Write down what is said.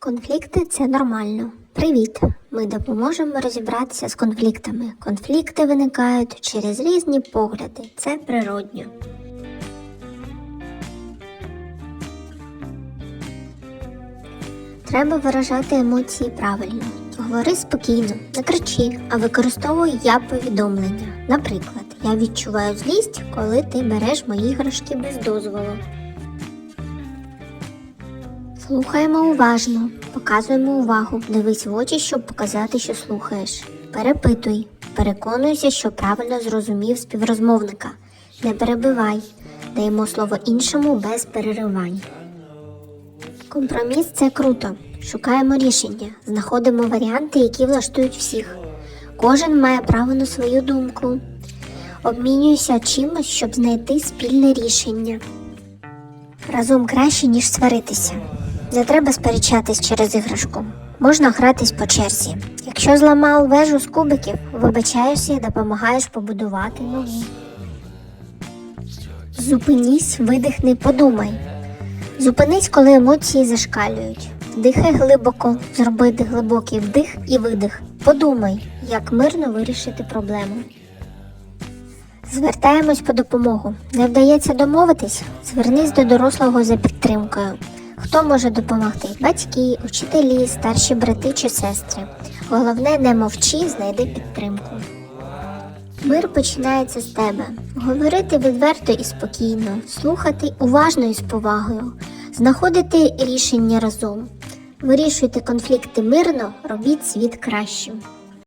Конфлікти це нормально. Привіт! Ми допоможемо розібратися з конфліктами. Конфлікти виникають через різні погляди. Це природньо. Треба виражати емоції правильно. Говори спокійно, не кричи, а використовуй я повідомлення. Наприклад, я відчуваю злість, коли ти береш мої іграшки без дозволу. Слухаємо уважно, показуємо увагу, дивись в очі, щоб показати, що слухаєш. Перепитуй, переконуйся, що правильно зрозумів співрозмовника. Не перебивай, даємо слово іншому без переривань. Компроміс це круто. Шукаємо рішення, знаходимо варіанти, які влаштують всіх. Кожен має право на свою думку. Обмінюйся чимось, щоб знайти спільне рішення. Разом краще, ніж сваритися. Не треба сперечатись через іграшку. Можна гратись по черзі. Якщо зламав вежу з кубиків, вибачаєшся і допомагаєш побудувати нову. Зупинісь, видихни, подумай. Зупинись, коли емоції зашкалюють. Дихай глибоко, зроби глибокий вдих і видих. Подумай, як мирно вирішити проблему. Звертаємось по допомогу. Не вдається домовитись? Звернись до дорослого за підтримкою. Хто може допомогти? Батьки, учителі, старші брати чи сестри. Головне, не мовчи, знайди підтримку. Мир починається з тебе. Говорити відверто і спокійно, слухати уважно і з повагою, знаходити рішення разом. Вирішуйте конфлікти мирно, робіть світ кращим.